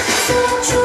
so true.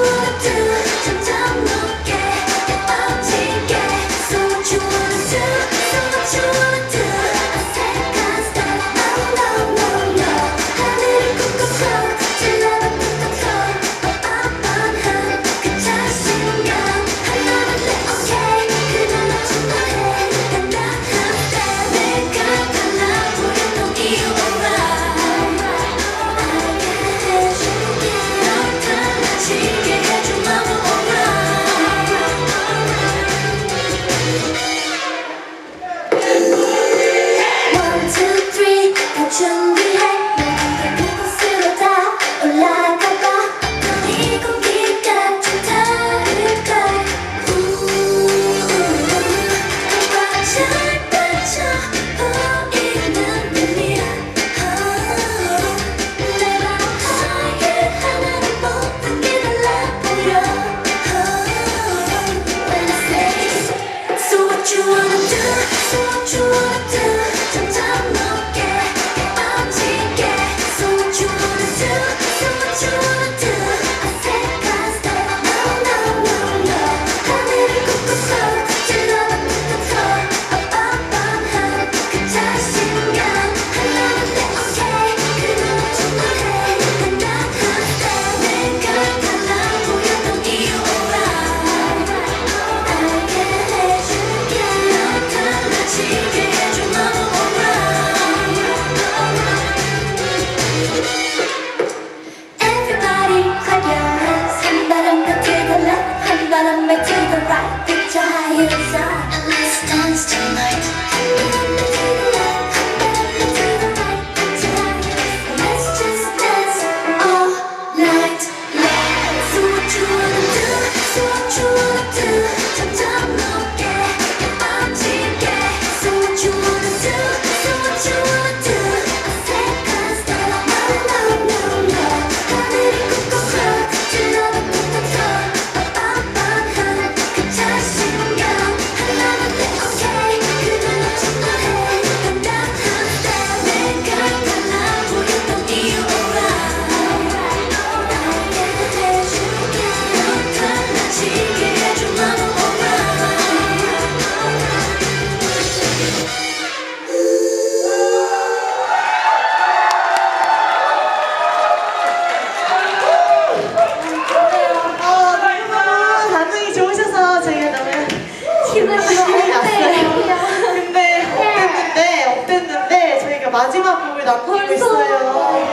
마지막 곡을 남기고 있어요.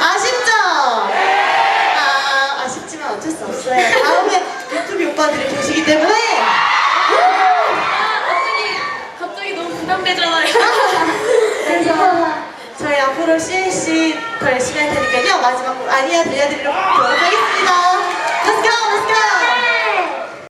아쉽죠? 아, 아쉽지만 어쩔 수 없어요. 다음에 유튜브 오빠들이 계시기 때문에 갑자기 너무 부담되잖아요. 저희 앞으로 CNC 더 열심히 할 테니까요. 마지막 곡 아니야 들려드리려고 노력하겠습니다. Let's go, let's go!